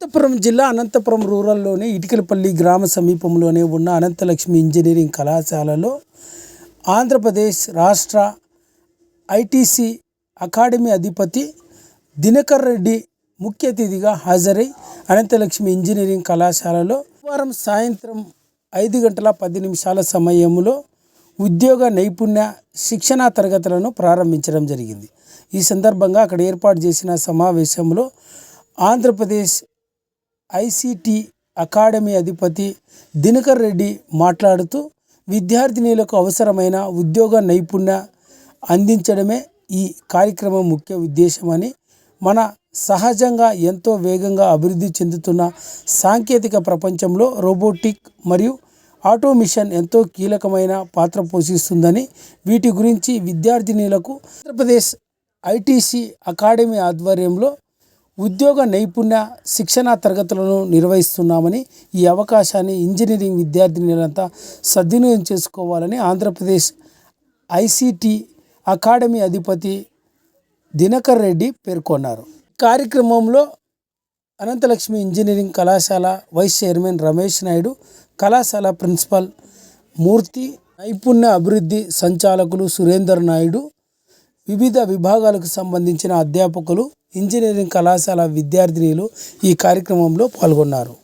అనంతపురం జిల్లా అనంతపురం రూరల్లోని ఇటికలపల్లి గ్రామ సమీపంలోనే ఉన్న అనంతలక్ష్మి ఇంజనీరింగ్ కళాశాలలో ఆంధ్రప్రదేశ్ రాష్ట్ర ఐటీసీ అకాడమీ అధిపతి దినకర్ రెడ్డి ముఖ్య అతిథిగా హాజరై అనంతలక్ష్మి ఇంజనీరింగ్ కళాశాలలో వారం సాయంత్రం ఐదు గంటల పది నిమిషాల సమయంలో ఉద్యోగ నైపుణ్య శిక్షణా తరగతులను ప్రారంభించడం జరిగింది. ఈ సందర్భంగా అక్కడ ఏర్పాటు చేసిన సమావేశంలో ఆంధ్రప్రదేశ్ ఐసిటి అకాడమీ అధిపతి దినకర్ రెడ్డి మాట్లాడుతూ విద్యార్థినీలకు అవసరమైన ఉద్యోగ నైపుణ్య అందించడమే ఈ కార్యక్రమం ముఖ్య ఉద్దేశమని మన సహజంగా ఎంతో వేగంగా అభివృద్ధి చెందుతున్న సాంకేతిక ప్రపంచంలో రోబోటిక్ మరియు ఆటోమిషన్ ఎంతో కీలకమైన పాత్ర పోషిస్తుందని వీటి గురించి విద్యార్థినీలకు ఆంధ్రప్రదేశ్ ఐటీసీ అకాడమీ ఆధ్వర్యంలో ఉద్యోగ నైపుణ్య శిక్షణా తరగతులను నిర్వహిస్తున్నామని ఈ అవకాశాన్ని ఇంజనీరింగ్ విద్యార్థినులంతా సద్వినియోగం చేసుకోవాలని ఆంధ్రప్రదేశ్ ఐసిటి అకాడమీ అధిపతి దినకర్ రెడ్డి పేర్కొన్నారు. కార్యక్రమంలో అనంతలక్ష్మి ఇంజనీరింగ్ కళాశాల వైస్ చైర్మన్ రమేష్ నాయుడు కళాశాల ప్రిన్సిపల్ మూర్తి నైపుణ్య అభివృద్ధి సంచాలకులు సురేందర్ నాయుడు వివిధ విభాగాలకు సంబంధించిన అధ్యాపకులు ఇంజనీరింగ్ కళాశాల విద్యార్థినిలు ఈ కార్యక్రమంలో పాల్గొన్నారు.